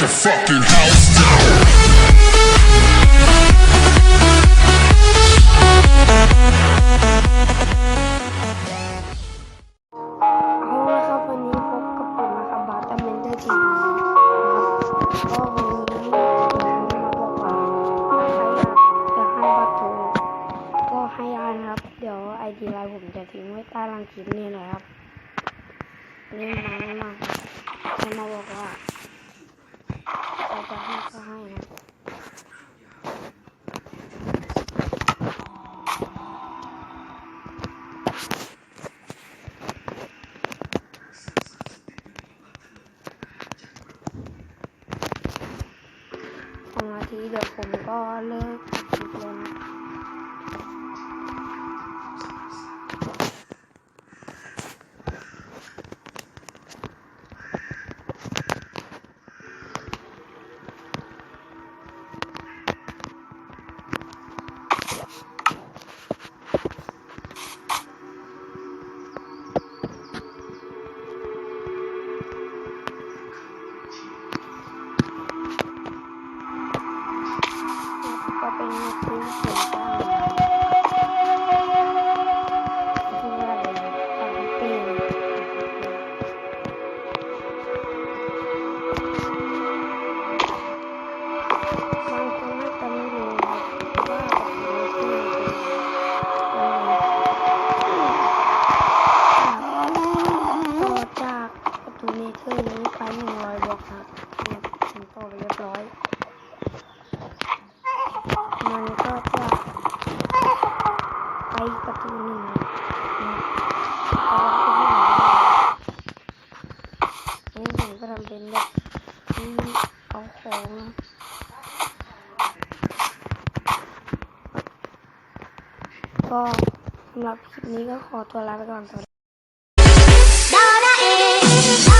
the fucking house down. เอาละครับวันนี้พบกับผมนะครับบาร์เมนเตอร์ทีวีนะครับก็วันนี้ผมมาบอกว่าใครอยากจะให้บัตรโทรก็ให้อันครับเดี๋ยวไอดีไลน์ผมจะทิ้งไว้ใต้ล่างคลิปนี้เลยครับ นี่มามากครับให้มาบอกว่า ก็ให้นะสอาทีเดี๋ยวผมก็เลิก ก็เป็นนักซื้อเสียงจ้างที่ว่าเลยสองปีบางคนน่าจะไม่รู้ว่าแบบนี้คืออะไรต่อจากประตูเนเธอร์นี้ไปหนึ่งร้อยบล็อกครับเนี่ยผมต่อไปเรียบร้อย มันก็จะไปประตูหนึ่งนี่ผมก็ทำเป็นแบบเอาของก็สำหรับคลิปนี้ก็ขอตัวลาไปก่อนสวัสดี